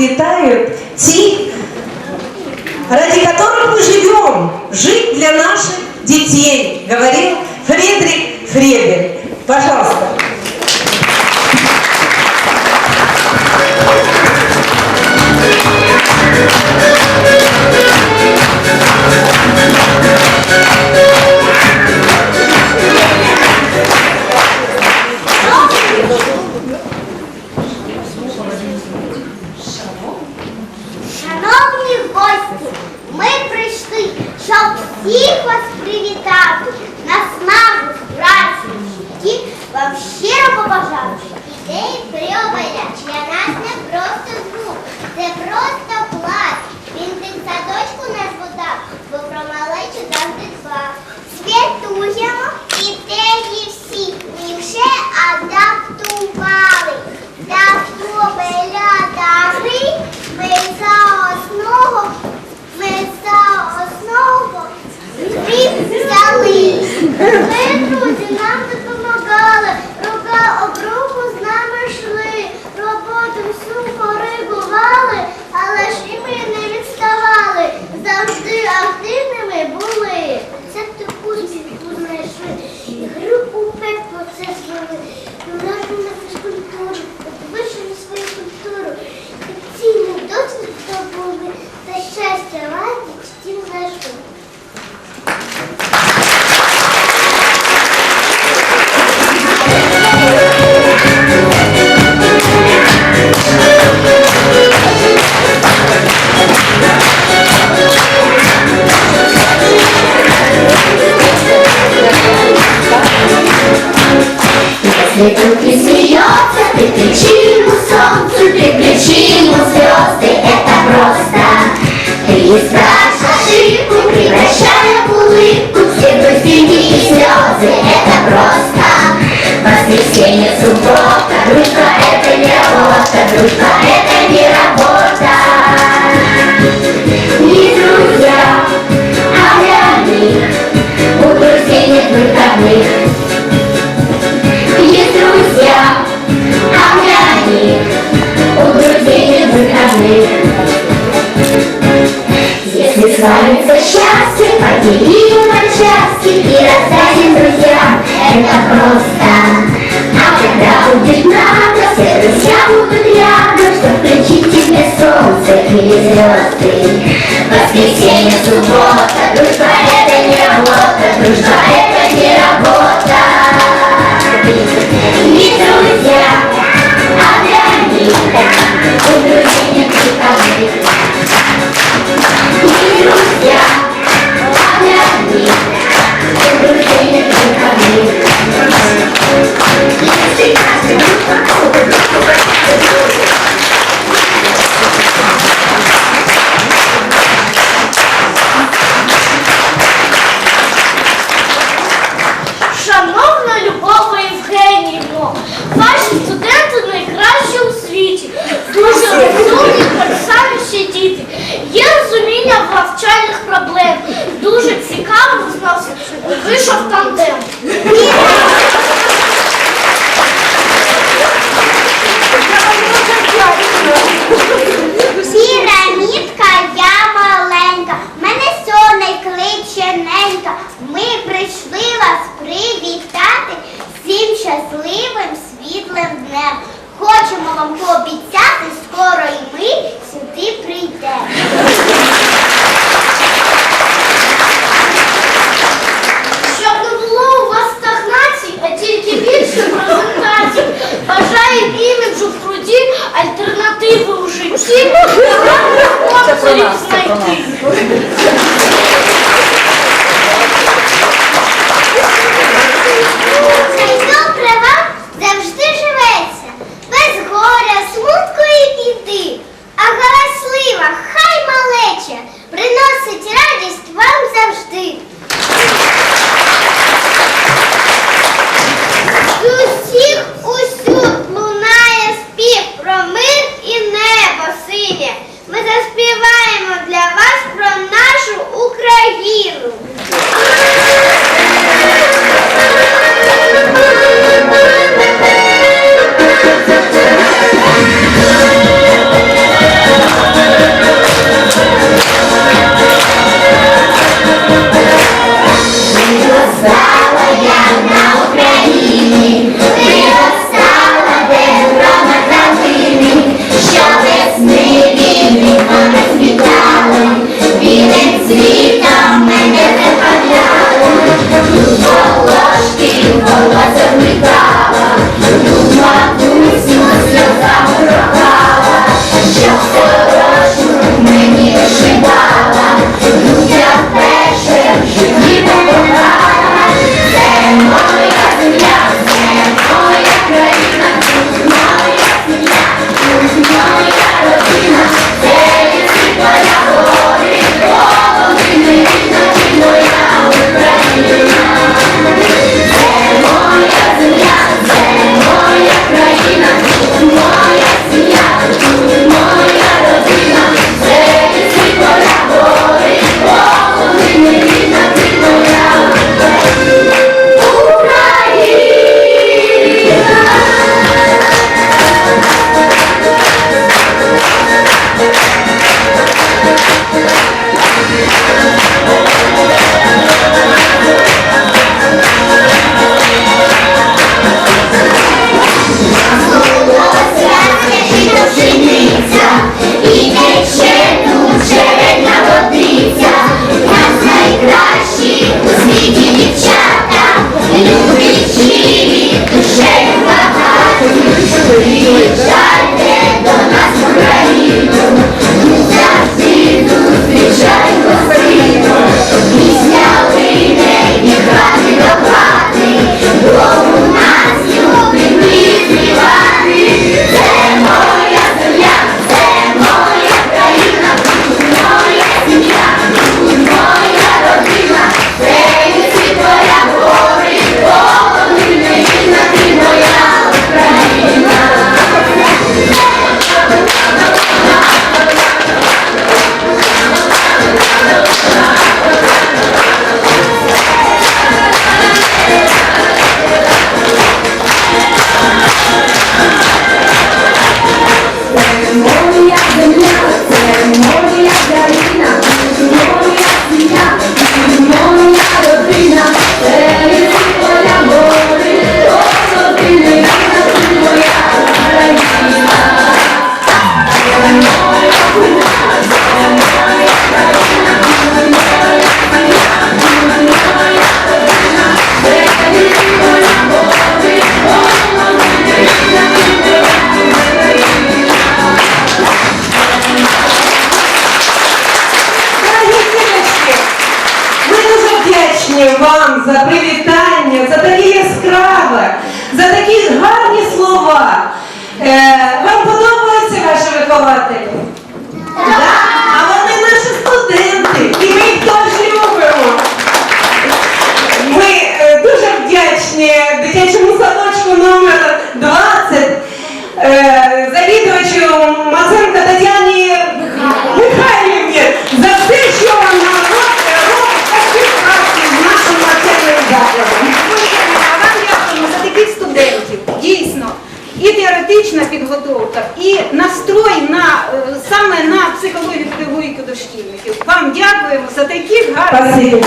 расцветают те, ради которых мы живем. Жить для наших детей, говорил Фридрих Фребель. Пожалуйста. Для нас не просто звук, це просто клас. Він тим садочку нас подав, бо про малечу завжди дбав. Святуємо ідеї всі, ми вже адаптували. Если вдруг не смеется, ты причину солнцу, ты причину звезды, это просто. Ты исправишь ошибку, превращая в улыбку все грустинки и слезы, это просто. Воскресенье, суббота, дружба это не работа, дружба это не работа. поделим на части и раздадим друзьям, это просто. А когда будет надо, все друзья будут рядом, чтобы включить тебе солнце или звезды. Воскресенье, суббота, дружба это не работа, дружба это вийшов тандем. Пірамідка я маленька, мене соней кличе ненька. Ми прийшли вас привітати всім щасливим світлим днем. Хочемо вам пообіцяти, скоро і ми сюди прийдемо. 第 Які гарні слова. Е, Вам подобаються ваші вихователі? Так. А вони наші студенти, і ми їх теж любимо. Ми е, дуже вдячні дитячому садочку номер 20. Е, підготовка і настрой на е, саме на психологію педагогіку дошкільників. Вам дякуємо за такі гарні.